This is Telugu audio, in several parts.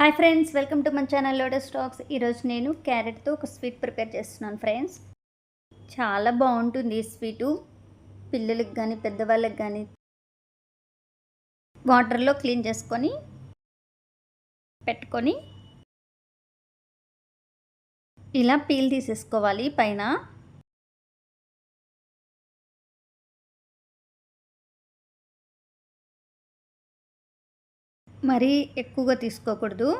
హాయ్ ఫ్రెండ్స్ వెల్కమ్ టు మన ఛానల్ లోటస్ స్టాక్స్. ఈరోజు నేను క్యారెట్తో ఒక స్వీట్ ప్రిపేర్ చేస్తున్నాను ఫ్రెండ్స్. చాలా బాగుంటుంది ఈ స్వీటు. పిల్లలకి కానీ పెద్దవాళ్ళకి కానీ వాటర్లో క్లీన్ చేసుకొని పెట్టుకొని ఇలా పీల్ తీసేసుకోవాలి పైన. మరీ ఎక్కువగా తీసుకోకూడదు.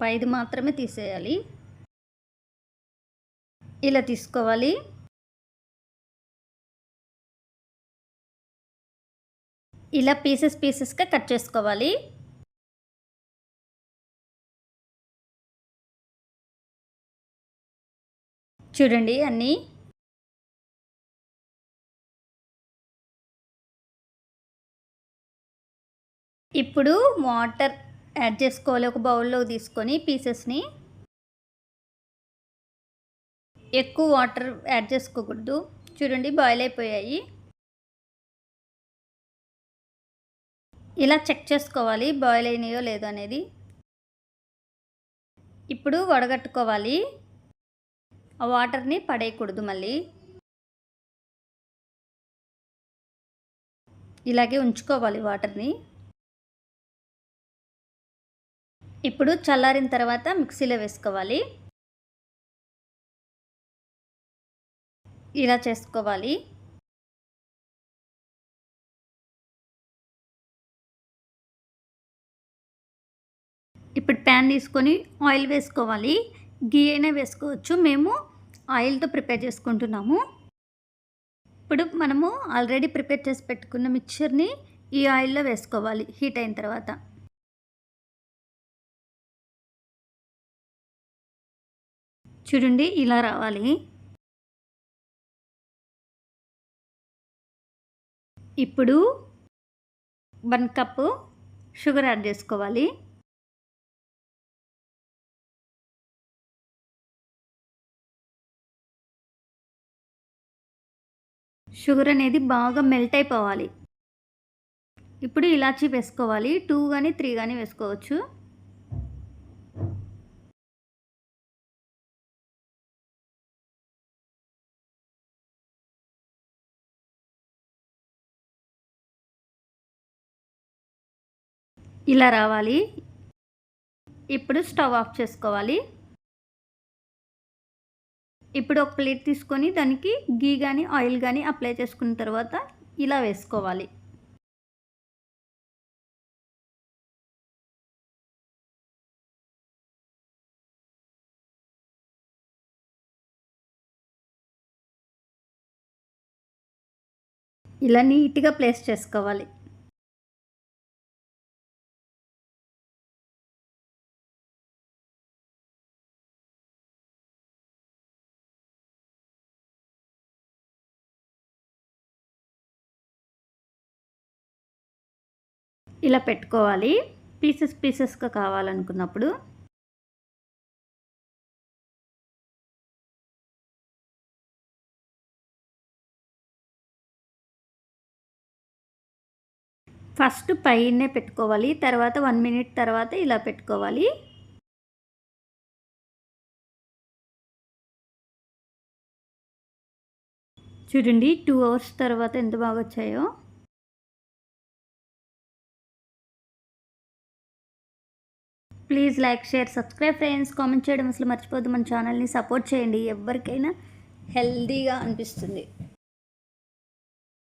పైది మాత్రమే తీసేయాలి. ఇలా తీసుకోవాలి. ఇలా పీసెస్ పీసెస్గా కట్ చేసుకోవాలి. చూడండి అన్నీ ఇప్పుడు వాటర్ యాడ్ చేసుకోవాలి. ఒక బౌల్లో తీసుకొని పీసెస్ని ఎక్కువ వాటర్ యాడ్ చేసుకోకూడదు. చూడండి బాయిల్ అయిపోయాయి. ఇలా చెక్ చేసుకోవాలి బాయిల్ అయినాయో లేదో అనేది. ఇప్పుడు వడగట్టుకోవాలి. ఆ వాటర్ని పడేయకూడదు మళ్ళీ. ఇలాగే ఉంచుకోవాలి వాటర్ని. ఇప్పుడు చల్లారిన తర్వాత మిక్సీలో వేసుకోవాలి. ఇలా చేసుకోవాలి. ఇప్పుడు ప్యాన్ తీసుకొని ఆయిల్ వేసుకోవాలి. గీ అయినా వేసుకోవచ్చు. మేము ఆయిల్తో ప్రిపేర్ చేసుకుంటున్నాము. ఇప్పుడు మనము ఆల్రెడీ ప్రిపేర్ చేసి పెట్టుకున్న మిక్చర్ని ఈ ఆయిల్లో వేసుకోవాలి. హీట్ అయిన తర్వాత. చూడండి ఇలా రావాలి. ఇప్పుడు వన్ కప్పు షుగర్ యాడ్ చేసుకోవాలి. షుగర్ అనేది బాగా మెల్ట్ అయిపోవాలి. ఇప్పుడు ఇలాచీ వేసుకోవాలి. టూ కానీ త్రీ కానీ వేసుకోవచ్చు. ఇలా రావాలి. ఇప్పుడు స్టవ్ ఆఫ్ చేసుకోవాలి. ఇప్పుడు ఒక ప్లేట్ తీసుకొని దానికి గీ కానీ ఆయిల్ కానీ అప్లై చేసుకున్న తర్వాత ఇలా వేసుకోవాలి. ఇలా నీట్గా ప్లేస్ చేసుకోవాలి. ఇలా పెట్టుకోవాలి. పీసెస్ పీసెస్గా కావాలనుకున్నప్పుడు ఫస్ట్ పైనే పెట్టుకోవాలి. తర్వాత వన్ మినిట్ తర్వాత ఇలా పెట్టుకోవాలి. చూడండి టూ అవర్స్ తర్వాత ఎంత బాగా వచ్చాయో please like share subscribe friends comment చేయడం అసలు మర్చిపోద్దు మన ఛానల్ని సపోర్ట్ చేయండి. ఎవరికైనా హెల్దీగా అనిపిస్తుంది.